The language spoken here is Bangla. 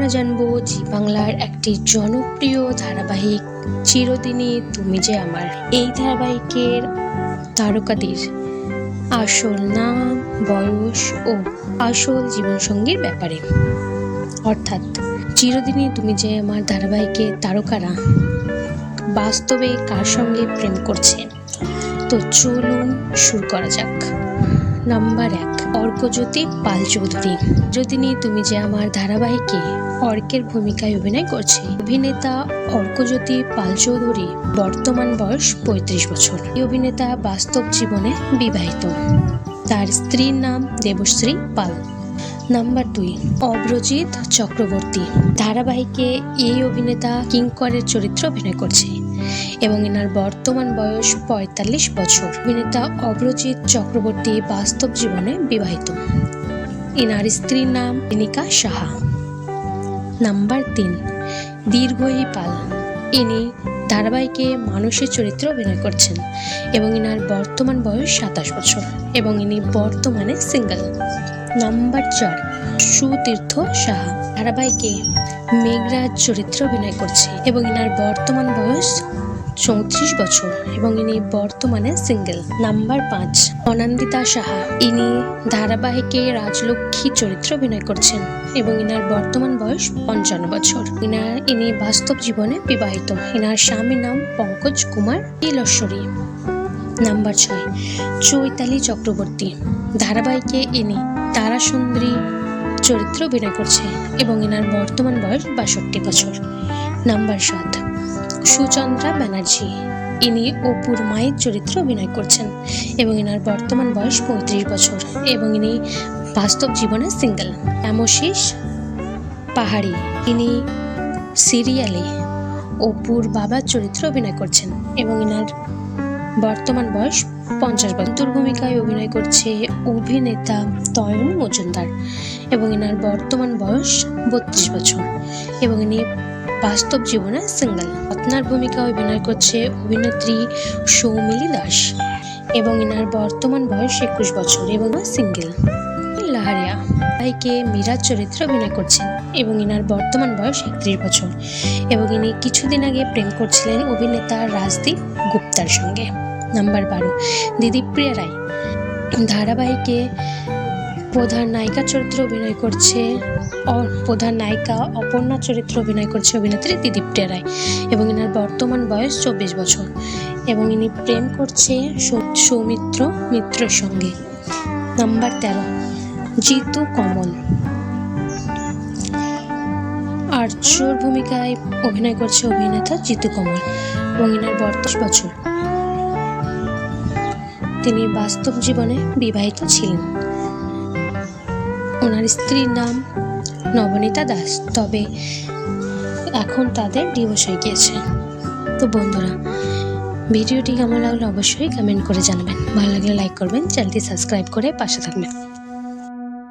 আমরা জানব জি বাংলার একটি জনপ্রিয় ধারাবাহিক চিরদিনই তুমি যে আমার এই ধারাবাহিকের তারকাদের আসল নাম, বয়স ও আসল জীবনসঙ্গীর ব্যাপারে। অর্থাৎ চিরদিনই তুমি যে আমার ধারাবাহিকের তারকারা, বাস্তবে কার সঙ্গে প্রেম করছে? তো চলুন শুরু করা যাক। নাম্বার অর্কজ্যোতি পাল চৌধুরী যদিনী তুমি যে আমার ধারাবাহিকে অর্কের ভূমিকায় অভিনয় করছে। অভিনেতা অর্কজ্যোতি পাল চৌধুরী বর্তমান বয়স পঁয়ত্রিশ বছর। এই অভিনেতা বাস্তব জীবনে বিবাহিত। তার স্ত্রীর নাম দেবশ্রী পাল। নাম্বার দুই, অব্রজিৎ চক্রবর্তী। ধারাবাহিকে এই অভিনেতা কিঙ্করের চরিত্র অভিনয় করছে। এবং এনার বর্তমান বয়স পঁয়তাল্লিশ বছর। অভিনেতা অব্রজিৎ চক্রবর্তী বাস্তব জীবনে বিবাহিত। এনার স্ত্রীর নাম রিনিকা সাহা। নাম্বার তিন দীর্ঘই পাল। ইনি ধারাবাহিকে মানুষের চরিত্রে অভিনয় করছেন এবং এনার বর্তমান বয়স সাতাশ বছর এবং ইনি বর্তমানে সিঙ্গেল। নাম্বার চার, সুতীর্থ সাহা। ধারাবাহিকে মেঘরাজ চরিত্রে অভিনয় করছে এবং এনার বর্তমান বয়স চৌত্রিশ বছর এবং ইনি বর্তমানে সিঙ্গেল। নাম্বার পাঁচ, অনন্দিতা সাহা। ইনি ধারাবাহিকে রাজলক্ষ্মী চরিত্রে অভিনয় করছেন এবং ইনার বর্তমান বয়স পঞ্চান্ন বছর। ইনার ইনি বাস্তব জীবনে বিবাহিত। ইনার স্বামীর নাম পঙ্কজ কুমার ইলশ্বরী নাম্বার ছয়, চৈতালি চক্রবর্তী। ধারাবাহিকে ইনি তারা সুন্দরী চরিত্রে অভিনয় করছে এবং এনার বর্তমান বয়স বাষট্টি বছর। নাম্বার সাত, সুচন্দ্রা ব্যানার্জি। ইনি অপুর মায়ের চরিত্রে অভিনয় করছেন এবং এনার বর্তমান বয়স পঁয়ত্রিশ বছর এবং ইনি বাস্তব জীবনে সিঙ্গেল। অ্যামোশিস পাহাড়ি। ইনি সিরিয়ালে অপুর বাবার চরিত্রে অভিনয় করছেন এবং এনার বর্তমান বয়স পঞ্চাশ বছর। ভূমিকায় অভিনয় করছে অভিনেতা তয়ন মজুমদার এবং এনার বর্তমান বয়স বত্রিশ বছর এবং ইনি বাস্তব জীবনে সিঙ্গেল রত্নার ভূমিকা অভিনয় করছে অভিনেত্রী সৌমিলি দাস এবং এনার বর্তমান বয়স একুশ বছর এবং সিঙ্গেল লাহারিয়া। ভাইকে মীরাজ চরিত্রে অভিনয় করছেন এবং ইনার বর্তমান বয়স একত্রিশ বছর এবং ইনি কিছুদিন আগে প্রেম করছিলেন অভিনেতা রাজদীপ গুপ্তার সঙ্গে। নাম্বার বারো, দিদিপ্রিয়া রায়। ধারাবাহিকে প্রধান নায়িকা চরিত্রে অভিনয় করছে প্রধান নায়িকা অপর্ণা চরিত্রে অভিনয় করছে অভিনেত্রী দিদিপ্রিয়া রায় এবং এনার বর্তমান বয়স চব্বিশ বছর এবং ইনি প্রেম করছে সৌমিত্র মিত্রর সঙ্গে। নাম্বার তেরো জিতু কমল। আর্যর ভূমিকায় অভিনয় করছে অভিনেতা জিতু কমল এবং এনার বছর তিনি বাস্তব জীবনে বিবাহিত ছিলেন। ওনার স্ত্রীর নাম নবনীতা দাস, তবে এখন তাদের ডিভোর্স হয়ে গিয়েছে। তো বন্ধুরা, ভিডিওটি কেমন লাগল অবশ্যই কমেন্ট করে জানাবেন। ভালো লাগলে লাইক করবেন, চ্যানেলটি সাবস্ক্রাইব করে পাশে থাকবেন।